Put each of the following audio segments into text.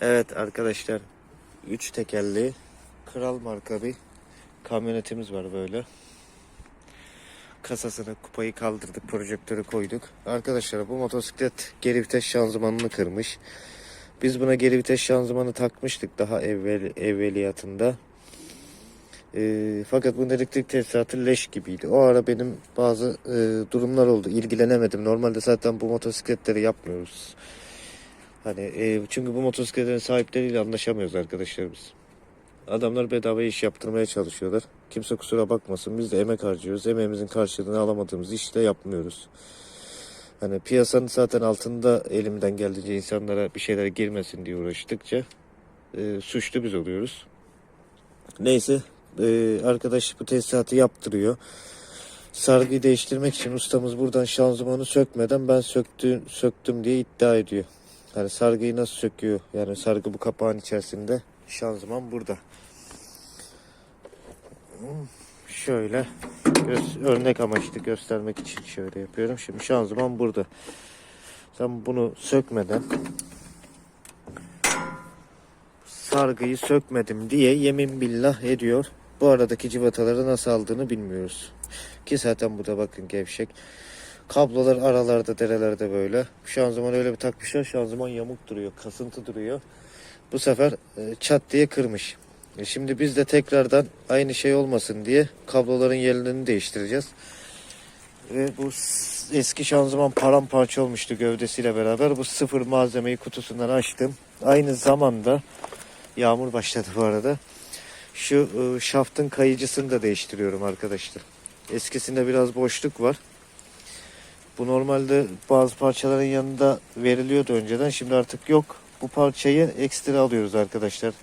Evet arkadaşlar 3 tekerli kral marka bir kamyonetimiz var böyle. Kasasını kupayı kaldırdık projektörü koyduk. Arkadaşlar bu motosiklet geri vites şanzımanını kırmış. Biz buna geri vites şanzımanı takmıştık daha evvel evveliyatında. Ee, fakat bunun elektrik tesisatı leş gibiydi. O ara benim bazı e, durumlar oldu. İlgilenemedim. Normalde zaten bu motosikletleri yapmıyoruz. Hani e, çünkü bu motosikletlerin sahipleriyle anlaşamıyoruz arkadaşlar biz. Adamlar bedava iş yaptırmaya çalışıyorlar. Kimse kusura bakmasın. Biz de emek harcıyoruz. Emeğimizin karşılığını alamadığımız işte yapmıyoruz. Hani piyasanın zaten altında elimden geldiğince insanlara bir şeyler girmesin diye uğraştıkça e, suçlu biz oluyoruz. Neyse e, arkadaş bu tesisatı yaptırıyor. Sargıyı değiştirmek için ustamız buradan şanzımanı sökmeden ben söktüm, söktüm diye iddia ediyor. Yani sargıyı nasıl söküyor? Yani sargı bu kapağın içerisinde. Şanzıman burada. Şöyle örnek amaçlı göstermek için şöyle yapıyorum. Şimdi şanzıman burada. Sen bunu sökmeden sargıyı sökmedim diye yemin billah ediyor. Bu aradaki civataları nasıl aldığını bilmiyoruz. Ki zaten bu da bakın gevşek. Kablolar aralarda derelerde böyle. Şanzıman öyle bir takmışlar. Şanzıman yamuk duruyor. Kasıntı duruyor. Bu sefer e, çat diye kırmış. E, Şimdi biz de tekrardan aynı şey olmasın diye kabloların yerlerini değiştireceğiz. Ve bu eski şanzıman paramparça olmuştu gövdesiyle beraber. Bu sıfır malzemeyi kutusundan açtım. Aynı zamanda yağmur başladı bu arada. Şu e, şaftın kayıcısını da değiştiriyorum arkadaşlar. Eskisinde biraz boşluk var. Bu normalde bazı parçaların yanında veriliyordu önceden. Şimdi artık yok. Bu parçayı ekstra alıyoruz arkadaşlar.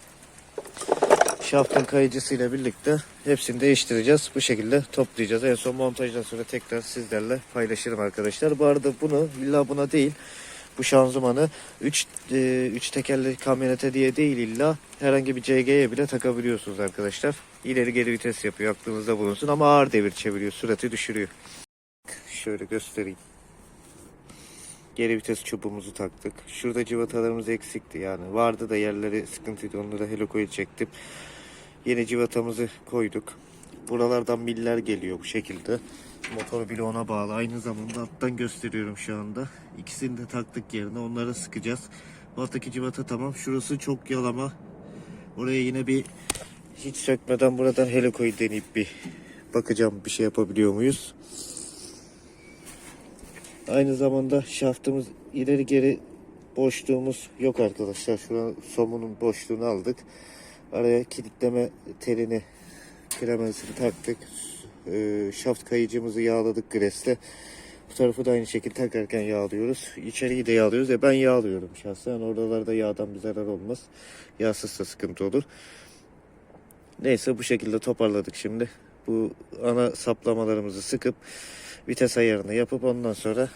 Şaftın kayıcısıyla birlikte hepsini değiştireceğiz. Bu şekilde toplayacağız. En son montajdan sonra tekrar sizlerle paylaşırım arkadaşlar. Bu arada bunu illa buna değil. Bu şanzımanı 3 3 tekerli kamyonete diye değil illa herhangi bir CG'ye bile takabiliyorsunuz arkadaşlar. İleri geri vites yapıyor aklınızda bulunsun ama ağır devir çeviriyor. Sürati düşürüyor. Şöyle göstereyim. Geri vites çubuğumuzu taktık. Şurada civatalarımız eksikti yani. Vardı da yerleri sıkıntıydı. Onları helikoyu çektim. Yeni civatamızı koyduk. Buralardan miller geliyor bu şekilde. Motor bloğuna bağlı. Aynı zamanda alttan gösteriyorum şu anda. İkisini de taktık yerine. Onları sıkacağız. Alttaki civata tamam. Şurası çok yalama. Oraya yine bir hiç sökmeden buradan helikoyu deneyip bir bakacağım bir şey yapabiliyor muyuz? Aynı zamanda şaftımız ileri geri boşluğumuz yok arkadaşlar. Şu an somunun boşluğunu aldık. Araya kilitleme telini kremensini taktık. Ee, şaft kayıcımızı yağladık gresle. Bu tarafı da aynı şekilde takarken yağlıyoruz. İçeriği de yağlıyoruz. E ben yağlıyorum şahsen. Oralarda yağdan bir zarar olmaz. Yağsızsa sıkıntı olur. Neyse bu şekilde toparladık şimdi. Bu ana saplamalarımızı sıkıp vites ayarını yapıp ondan sonra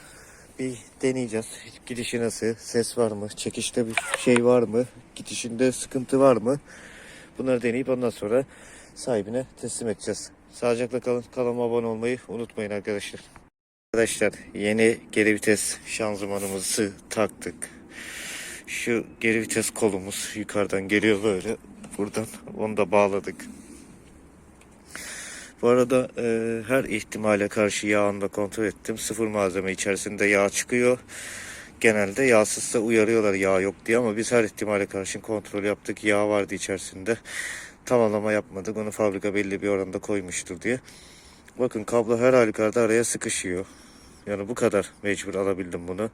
bir deneyeceğiz. Gidişi nasıl? Ses var mı? Çekişte bir şey var mı? Gidişinde sıkıntı var mı? Bunları deneyip ondan sonra sahibine teslim edeceğiz. Sağlıcakla kalın. Kanalıma abone olmayı unutmayın arkadaşlar. Arkadaşlar yeni geri vites şanzımanımızı taktık. Şu geri vites kolumuz yukarıdan geliyor böyle. Buradan onu da bağladık. Bu arada e, her ihtimale karşı yağını da kontrol ettim. Sıfır malzeme içerisinde yağ çıkıyor. Genelde yağsızsa uyarıyorlar yağ yok diye ama biz her ihtimale karşı kontrol yaptık. Yağ vardı içerisinde. Tamamlama yapmadık. Onu fabrika belli bir oranda koymuştur diye. Bakın kablo her halükarda araya sıkışıyor. Yani bu kadar mecbur alabildim bunu.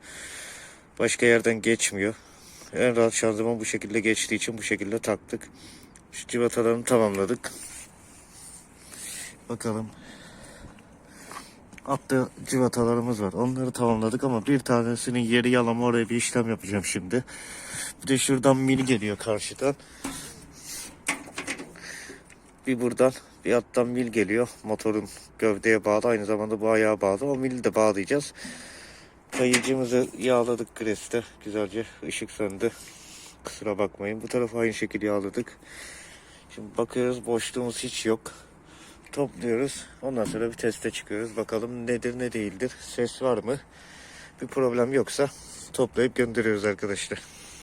Başka yerden geçmiyor. En rahat şanzıman bu şekilde geçtiği için bu şekilde taktık. Şu civatalarını tamamladık. Bakalım. Altta civatalarımız var. Onları tamamladık ama bir tanesinin yeri yalama oraya bir işlem yapacağım şimdi. Bir de şuradan mil geliyor karşıdan. Bir buradan bir alttan mil geliyor. Motorun gövdeye bağlı aynı zamanda bu ayağa bağlı. O mili de bağlayacağız. Kayıcımızı yağladık greste. Güzelce ışık söndü. Kusura bakmayın. Bu tarafı aynı şekilde yağladık. Şimdi bakıyoruz boşluğumuz hiç yok. Topluyoruz. Ondan sonra bir teste çıkıyoruz. Bakalım nedir ne değildir. Ses var mı? Bir problem yoksa toplayıp gönderiyoruz arkadaşlar.